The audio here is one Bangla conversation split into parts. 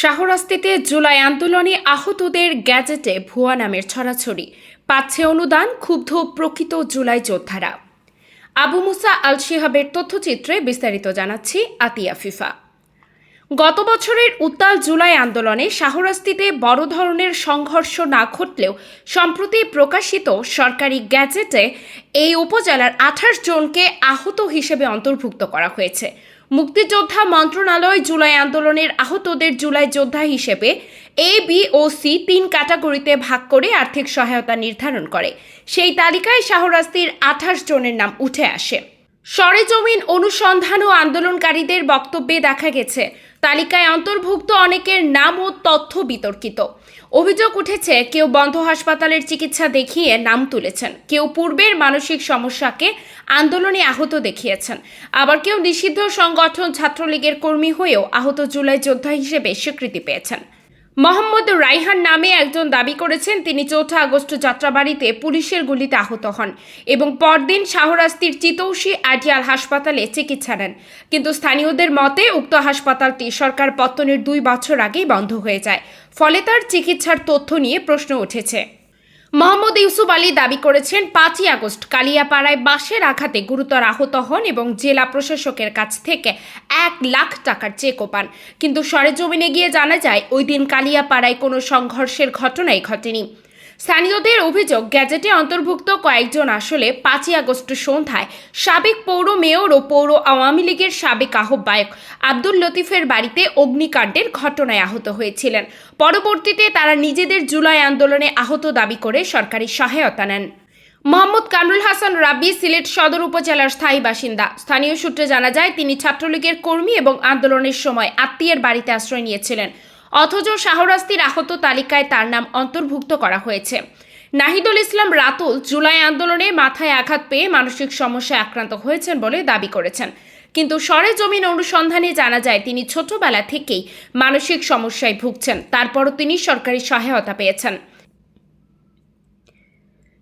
শাহরাস্তিতে জুলাই আন্দোলনে আহতদের গ্যাজেটে ভুয়া নামের ছড়াছড়ি। পাচ্ছে অনুদান ক্ষুব্ধ প্রকৃত জুলাই যোদ্ধারা। আবু মুসা আল শিহাবের তথ্যচিত্রে বিস্তারিত জানাচ্ছি আতিয়া ফিফা। গত বছরের উত্তাল জুলাই আন্দোলনে শাহরাস্তিতে বড় ধরনের সংঘর্ষ না ঘটলেও সম্প্রতি প্রকাশিত সরকারি গ্যাজেটে এই উপজেলার আঠাশ জনকে আহত হিসেবে অন্তর্ভুক্ত করা হয়েছে। মুক্তিযোদ্ধা মন্ত্রণালয় জুলাই আন্দোলনের আহতদের জুলাই যোদ্ধা হিসেবে এ বি ও সি তিন ক্যাটাগরিতে ভাগ করে আর্থিক সহায়তা নির্ধারণ করে। সেই তালিকায় শাহরাস্তির আঠাশ জনের নাম উঠে আসে। সরেজমিন অনুসন্ধান ও আন্দোলনকারীদের বক্তব্যে দেখা গেছে তালিকায় অন্তর্ভুক্ত অনেকের নাম ও তথ্য বিতর্কিত। অভিযোগ উঠেছে, কেউ বন্ধ হাসপাতালের চিকিৎসা দেখিয়ে নাম তুলেছেন। কেউ পূর্বের মানসিক সমস্যাকে আন্দোলনে আহত দেখিয়েছেন। আবার কেউ নিষিদ্ধ সংগঠন ছাত্রলীগের কর্মী হয়েও আহত জুলাই যোদ্ধা হিসেবে স্বীকৃতি পেয়েছেন। মোহাম্মদ রাইহান নামে একজন দাবি করেছেন, তিনি চৌঠা আগস্ট যাত্রাবাড়িতে পুলিশের গুলিতে আহত হন এবং পরদিন শাহরাস্তির চিতৌসী আডিয়াল হাসপাতালে চিকিৎসা নেন। কিন্তু স্থানীয়দের মতে, উক্ত হাসপাতালটি সরকার পত্তনের দুই বছর আগেই বন্ধ হয়ে যায়। ফলে তার চিকিৎসার তথ্য নিয়ে প্রশ্ন উঠেছে। মোহাম্মদ ইউসুফ আলী দাবি করেছেন, পাঁচই আগস্ট কালিয়াপাড়ায় বাসের আঘাতে গুরুতর আহত হন এবং জেলা প্রশাসকের কাছ থেকে এক লাখ টাকার চেকও পান। কিন্তু সরেজমিনে গিয়ে জানা যায়, ওই দিন কালিয়াপাড়ায় কোনো সংঘর্ষের ঘটনাই ঘটেনি। স্থানীয়দের অভিযোগ, গ্যাজেটে অন্তর্ভুক্ত কয়েকজন আসলে পাঁচই আগস্ট সন্ধ্যায় সাবেক পৌর মেয়র ও পৌর আওয়ামী লীগের সাবেক আহ্বায়ক আব্দুল লতিফের বাড়িতে অগ্নিকাণ্ডের ঘটনায় আহত হয়েছিলেন। পরবর্তীতে তারা নিজেদের জুলাই আন্দোলনে আহত দাবি করে সরকারি সহায়তা নেন। মোহাম্মদ কামরুল হাসান রাব্বি সিলেট সদর উপজেলার স্থায়ী বাসিন্দা। স্থানীয় সূত্রে জানা যায়, তিনি ছাত্রলীগের কর্মী এবং আন্দোলনের সময় আত্মীয়ের বাড়িতে আশ্রয় নিয়েছিলেন। অথচ শাহরাস্তির আহত তালিকায় তার নাম অন্তর্ভুক্ত করা হয়েছে। নাহিদুল ইসলাম রাতুল জুলাই আন্দোলনে মাথায় আঘাত পেয়ে মানসিক সমস্যায় আক্রান্ত হয়েছেন বলে দাবি করেছেন। কিন্তু সরেজমিন অনুসন্ধানে জানা যায়, তিনি ছোটবেলা থেকেই মানসিক সমস্যায় ভুগছেন। তারপরও তিনি সরকারি সহায়তা পেয়েছেন।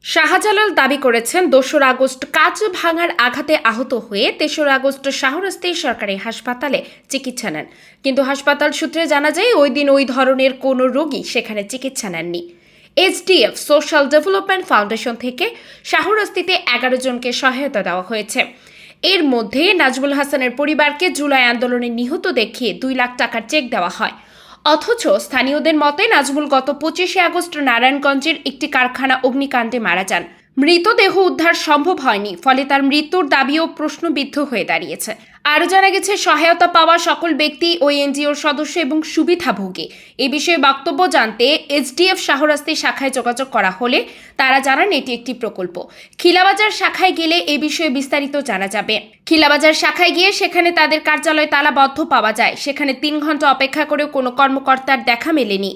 শাহজালাল দাবি করেছেন, দোসরা আগস্ট কাজ ভাঙার আঘাতে আহত হয়ে তেসরা আগস্ট শাহরাস্তি সরকারি হাসপাতালে চিকিৎসা নেন। কিন্তু হাসপাতাল সূত্রে জানা যায়, ওই দিন ওই ধরনের কোনো রোগী সেখানে চিকিৎসা নেননি। এইচডিএফ সোশ্যাল ডেভেলপমেন্ট ফাউন্ডেশন থেকে শাহরাস্তিতে এগারো জনকে সহায়তা দেওয়া হয়েছে। এর মধ্যে নাজমুল হাসানের পরিবারকে জুলাই আন্দোলনে নিহত দেখিয়ে দুই লাখ টাকার চেক দেওয়া হয়। অথচ স্থানীয়দের মতে নাজমুল গত পঁচিশে আগস্ট নারায়ণগঞ্জের একটি কারখানা অগ্নিকাণ্ডে মারা যান। মৃতদেহ উদ্ধার সম্ভব হয়নি, ফলে তার মৃত্যুর দাবিও প্রশ্নবিদ্ধ হয়ে দাঁড়িয়েছে। আরও জানা গেছে, সহায়তা পাওয়া সকল ব্যক্তি ওই এনজিওর সদস্য এবং সুবিধাভোগী। এ বিষয়ে বক্তব্য জানতে এইচডিএফ শাহরাস্তি শাখায় যোগাযোগ করা হলে তারা জানান এটি একটি প্রকল্প। খিলাবাজার শাখায় গেলে এ বিষয়ে বিস্তারিত জানা যাবে। খিলাবাজার শাখায় গিয়ে সেখানে তাদের কার্যালয় তালাবদ্ধ পাওয়া যায়। সেখানে তিন ঘণ্টা অপেক্ষা করেও কোনো কর্মকর্তার দেখা মেলেনি।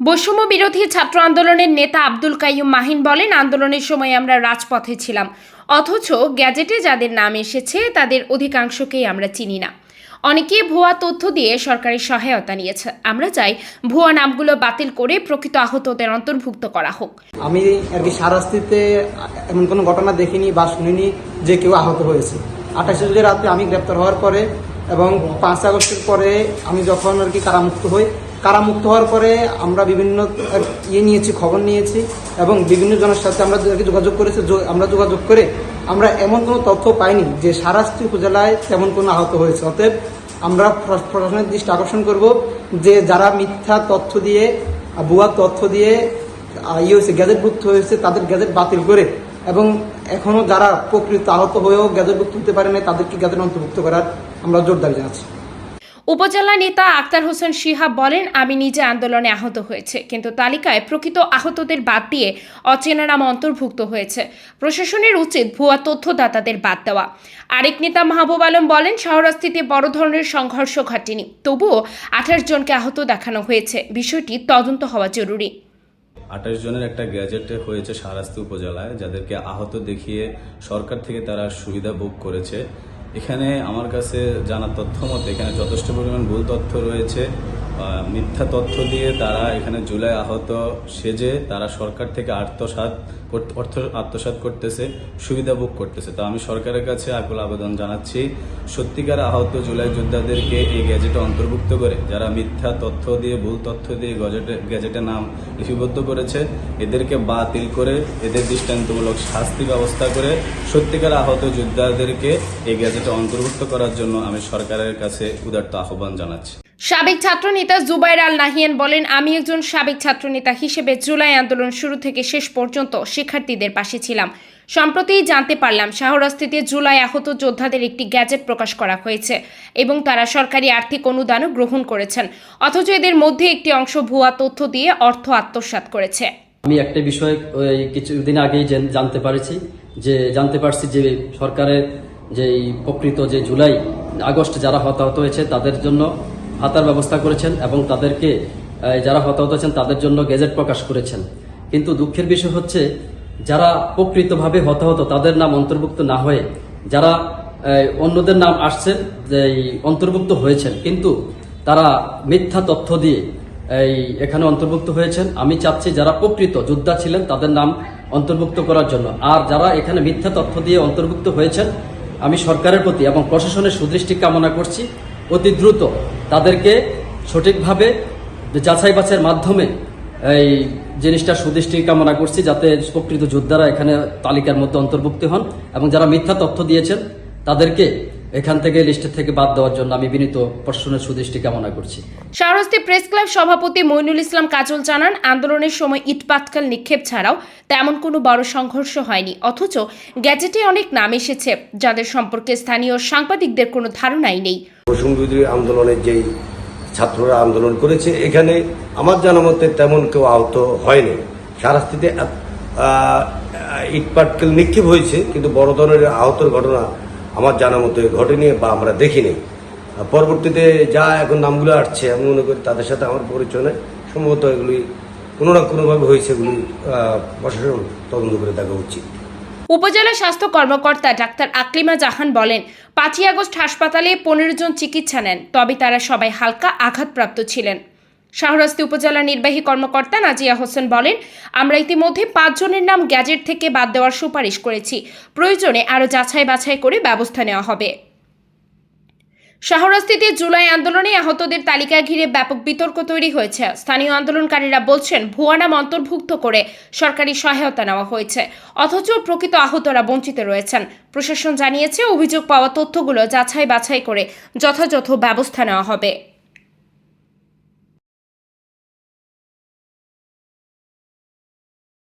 বৈষম্য বিরোধী ছাত্র আন্দোলনের নেতা আব্দুল কাইয়ুম মাহিন বলেন, আন্দোলনের সময় আমরা রাজপথে ছিলাম। অথচ গ্যাজেটে যাদের নাম এসেছে, তাদের অধিকাংশকেই আমরা চিনি না। অনেকে ভুয়া তথ্য দিয়ে সরকারি সহায়তা নিয়েছে। আমরা চাই ভুয়া নামগুলো বাতিল করে প্রকৃত আহতদের অন্তর্ভুক্ত করা হোক। আমি আর কি সারাস্তিতে এমন কোনো ঘটনা দেখিনি বা শুনিনি যে কেউ আহত হয়েছে। আঠাশে জুলাই রাতে আমি গ্রেপ্তার হওয়ার পরে এবং পাঁচ আগস্টের পরে আমি যখন আর কি কারামুক্ত হই কারামুক্ত হওয়ার পরে আমরা বিভিন্ন ইয়ে নিয়েছি, খবর নিয়েছি, এবং বিভিন্ন জনের সাথে আমরা যোগাযোগ করেছি আমরা যোগাযোগ করে আমরা এমন কোনো তথ্য পাইনি যে সারাস্তি উপজেলায় তেমন কোনো আহত হয়েছে। অতএব আমরা প্রশাসনের দৃষ্টি আকর্ষণ করব যে যারা মিথ্যা তথ্য দিয়ে, ভুয়া তথ্য দিয়ে ইয়ে হয়েছে, গ্যাজেটভুক্ত হয়েছে, তাদের গ্যাজেট বাতিল করে এবং এখনও যারা প্রকৃত আহত হয়েও গ্যাজেটভুক্ত হতে পারে না তাদেরকে গ্যাজেট অন্তর্ভুক্ত করার আমরা জোরদার জানাচ্ছি। উপজেলা নেতা আক্তার হোসেন শিহাব বলেন, আমি নিজে আন্দোলনে আহত হয়েছে, কিন্তু তালিকায় প্রকৃত আহতদের বাদ দিয়ে অচেনা নাম অন্তর্ভুক্ত হয়েছে। প্রশাসনের উচিত ভুয়া তথ্যদাতাদের বাদ দেওয়া। আরেক নেতা মাহবুব আলম বলেন শহরাস্তিতে বড় ধরনের সংঘর্ষ ঘটেনি, তবুও আঠাশ জনকে আহত দেখানো হয়েছে। বিষয়টি তদন্ত হওয়া জরুরি। আঠাশ জনের একটা গ্যাজেট হয়েছে সারাস্তি উপজেলায়, যাদেরকে আহত দেখিয়ে সরকার থেকে তারা সুবিধা ভোগ করেছে। এখানে আমার কাছে জানা তথ্য মতে এখানে যথেষ্ট পরিমাণ ভুল তথ্য রয়েছে। মিথ্যা তথ্য দিয়ে তারা এখানে জুলাই আহত সেজে তারা সরকার থেকে আত্মসাত অর্থ আত্মসাত করতেছে, সুবিধা ভোগ করতেছে। তো আমি সরকারের কাছে আকুল আবেদন জানাচ্ছি, সত্যিকার আহত জুলাই যোদ্ধাদেরকে এই গ্যাজেটে অন্তর্ভুক্ত করে, যারা মিথ্যা তথ্য দিয়ে, ভুল তথ্য দিয়ে গজেটে গ্যাজেটের নাম লিপিবদ্ধ করেছে, এদেরকে বাতিল করে, এদের দৃষ্টান্তমূলক শাস্তি ব্যবস্থা করে সত্যিকার আহত যোদ্ধাদেরকে এই গ্যাজেটে অন্তর্ভুক্ত করার জন্য আমি সরকারের কাছে উদার্ত আহ্বান জানাচ্ছি। সাবেক ছাত্রনেতা জুবাইর আল নাহিয়ান বলেন, আমি একজন সাবেক ছাত্রনেতা হিসেবে জুলাই আন্দোলন শুরু থেকে শেষ পর্যন্ত শিক্ষার্থীদের পাশে ছিলাম। সম্প্রতি জানতে পারলাম শাহরাস্তিতে জুলাই আহত যোদ্ধাদের একটি গ্যাজেট প্রকাশ করা হয়েছে এবং তারা সরকারি আর্থিক অনুদানও গ্রহণ করেছেন। অথচ এদের মধ্যে একটি অংশ ভুয়া তথ্য দিয়ে অর্থ আত্মসাৎ করেছে। আমি একটা বিষয় কিছুদিন আগেই জানতে পারছি যে, জানতে পারছি যে, সরকারের যে প্রকৃত যে জুলাই আগস্ট যারা হতাহত হয়েছে তাদের জন্য ভাতার ব্যবস্থা করেছেন এবং তাদেরকে যারা হতাহত আছেন, তাদের জন্য গেজেট প্রকাশ করেছেন। কিন্তু দুঃখের বিষয় হচ্ছে, যারা প্রকৃতভাবে হতাহত, তাদের নাম অন্তর্ভুক্ত না হয়ে, যারা অন্যদের নাম আসছেন যে অন্তর্ভুক্ত হয়েছেন, কিন্তু তারা মিথ্যা তথ্য দিয়ে, এই, এখানে অন্তর্ভুক্ত হয়েছেন। আমি চাচ্ছি যারা প্রকৃত যোদ্ধা ছিলেন, তাদের নাম অন্তর্ভুক্ত করার জন্য। আর যারা এখানে মিথ্যা তথ্য দিয়ে অন্তর্ভুক্ত হয়েছেন, আমি সরকারের প্রতি এবং প্রশাসনের সুদৃষ্টি কামনা করছি। অতি দ্রুত তাদেরকে সঠিকভাবে যাচাই বাছাইয়ের মাধ্যমে এই জিনিসটা সুদৃষ্টি কামনা করছি যাতে প্রকৃত যোদ্ধারা এখানে তালিকার মধ্যে অন্তর্ভুক্ত হন এবং যারা মিথ্যা তথ্য দিয়েছেন তাদেরকে এখান থেকে লিস্টের থেকে বাদ দেওয়ার জন্য আমি বিনীত প্রশ্নের সুদৃষ্টি কামনা করছি। শাহরাস্তি প্রেস ক্লাব সভাপতি মইনুল ইসলাম কাজল জানান আন্দোলনের সময় ইটপাটকাল নিক্ষেপ ছাড়াও তেমন কোনো বড় সংঘর্ষ হয়নি অথচ গ্যাজেটে অনেক নাম এসেছে যাদের সম্পর্কে স্থানীয় সাংবাদিকদের কোনো ধারণাই নেই। আন্দোলনের যেই ছাত্ররা আন্দোলন করেছে এখানে আমার জানা মতে তেমন কেউ আহত হয়নি। সারাস্তিতে ইটপাটকেল নিক্ষেপ হয়েছে কিন্তু বড় ধরনের আহতের ঘটনা আমার জানা মতে ঘটেনি বা আমরা দেখিনি। পরবর্তীতে যা এখন নামগুলো আসছে, আমি মনে করি তাদের সাথে আমার পরিচয় নেই। সম্ভবত এগুলি কোনো না কোনোভাবে হয়েছে এগুলি প্রশাসন তদন্ত করে দেখা উচিত। উপজেলা স্বাস্থ্য কর্মকর্তা ডাক্তার আকলিমা জাহান বলেন, পাঁচই আগস্ট হাসপাতালে পনেরো জন চিকিৎসা নেন, তবে তারা সবাই হালকা আঘাতপ্রাপ্ত ছিলেন। শাহরাস্তি উপজেলা নির্বাহী কর্মকর্তা নাজিয়া হোসেন বলেন, আমরা ইতিমধ্যে পাঁচজনের নাম গ্যাজেট থেকে বাদ দেওয়ার সুপারিশ করেছি। প্রয়োজনে আরও যাচাই বাছাই করে ব্যবস্থা নেওয়া হবে। শাহরাস্তিতে জুলাই আন্দোলনে আহতদের তালিকা ঘিরে ব্যাপক বিতর্ক তৈরি হয়েছে। স্থানীয় আন্দোলনকারীরা বলছেন, ভুয়া নাম অন্তর্ভুক্ত করে সরকারি সহায়তা নেওয়া হয়েছে, অথচ প্রকৃত আহতরা বঞ্চিত রয়েছেন। প্রশাসন জানিয়েছে, অভিযোগ পাওয়া তথ্যগুলো যাচাই বাছাই করে যথাযথ ব্যবস্থা নেওয়া হবে।